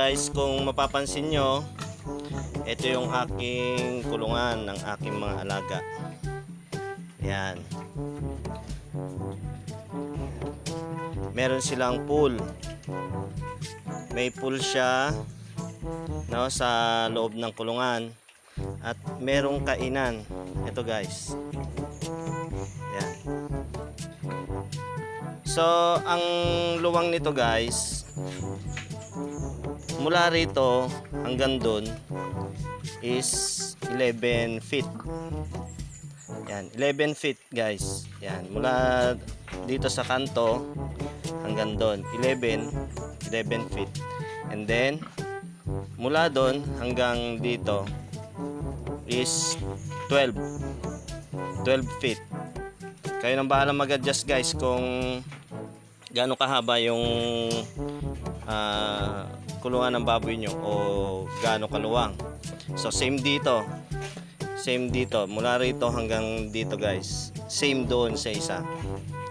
guys, kung mapapansin nyo, ito yung aking kulungan ng aking mga alaga. Yan. Meron silang pool. May pool siya no, sa loob ng kulungan. At merong kainan. Ito guys. Yan. So, ang luwang nito guys, mula rito hanggang doon is 11 feet. Yan, 11 feet guys. Yan, mula dito sa kanto hanggang doon, 11 11 feet. And then mula doon hanggang dito is 12 12 feet. Kayo nang bahala mag-adjust guys kung gaano kahaba yung ah, kulungan ng baboy nyo o gaano kaluwang. So same dito. Same dito. Mula rito hanggang dito guys. Same doon sa isa.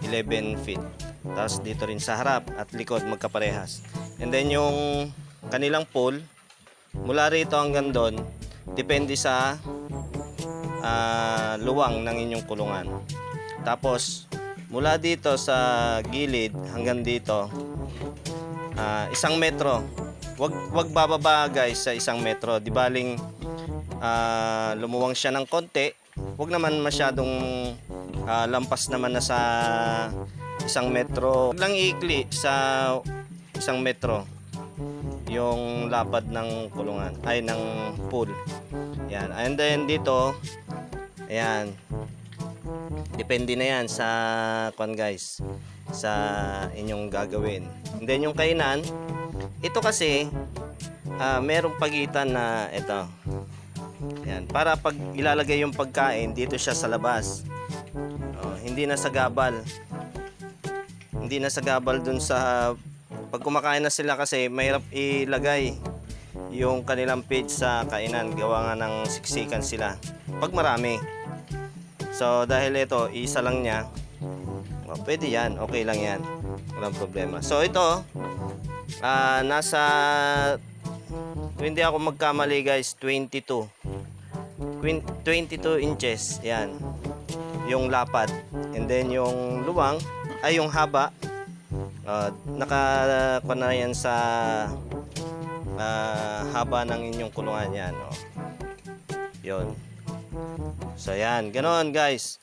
11 feet. Tapos dito rin sa harap at likod magkaparehas. And then yung kanilang pool mula rito hanggang doon depende sa ah, luwang ng inyong kulungan. Tapos mula dito sa gilid hanggang dito ah, isang metro. Wag wag bababa guys sa isang metro. Di baling ah, lumuwang siya ng konti. Wag naman masyadong ah, lampas naman na sa isang metro. Wag lang ikli sa isang metro yung lapad ng kulungan ay ng pool. Yan. And then dito ayan depende na yan sa kwan guys sa inyong gagawin. And then yung kainan ito kasi ah, merong pagitan na ito. Yan, para pag ilalagay yung pagkain dito siya sa labas. Oh, hindi na sa gabal. Hindi na sa gabal dun sa pag kumakain na sila kasi mahirap ilagay yung kanilang page sa kainan. Gawa nga ng siksikan sila. Pag marami. So dahil ito isa lang niya. Oh, pwede yan. Okay lang yan. Walang problema. So ito ah, nasa hindi ako magkamali guys 22 Quin- 22 inches yan. Yung lapad. And then yung luwang ay yung haba. Uh, naka na yan sa ah, haba ng inyong kulungan yan oh. yun. So yan. Ganon guys.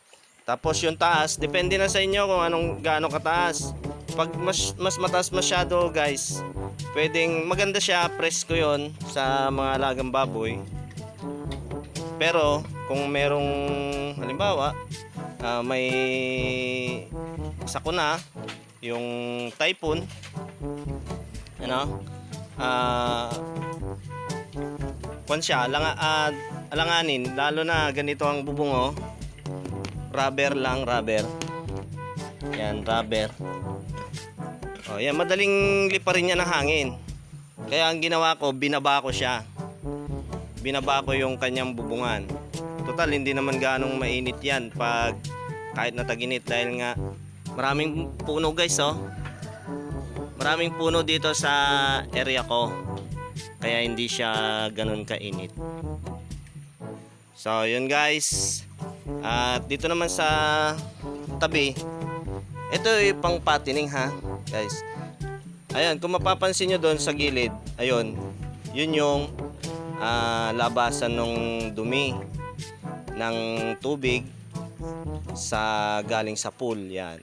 Tapos yung taas depende na sa inyo kung anong gaano kataas pag mas, mas mataas masyado guys pwedeng maganda siya presko yon sa mga alagang baboy. Pero kung merong halimbawa ah, may sakuna yung typhoon ano ah kwan siya langa, ah, alanganin lalo na ganito ang bubungo rubber lang rubber. Yan rubber oh yan madaling liparin niya ng hangin. Kaya ang ginawa ko binaba ko siya. Binaba ko yung kanyang bubungan. Total hindi naman ganong mainit yan pag kahit nataginit dahil nga maraming puno guys oh. Maraming puno dito sa area ko. Kaya hindi siya ganun kainit. So yun guys. At dito naman sa tabi ito yung pang patining ha guys. Ayan kung mapapansin nyo doon sa gilid ayun yun yung ah, labasan ng dumi ng tubig sa galing sa pool yan.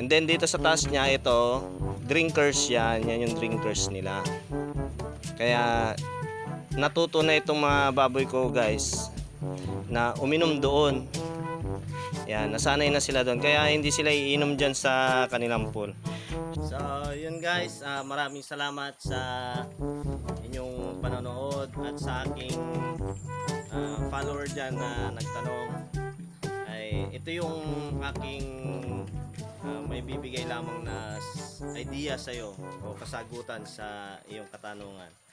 And then dito sa taas niya ito drinkers yan yan yung drinkers nila. Kaya natuto na itong mga baboy ko guys na uminom doon yan nasanay na sila doon. Kaya hindi sila iinom dyan sa kanilang pool. So yun guys ah, maraming salamat sa inyong panonood at sa aking ah, follower dyan na nagtanong. Ay ito yung aking ah, may bibigay lamang na idea sa iyo o kasagutan sa iyong katanungan.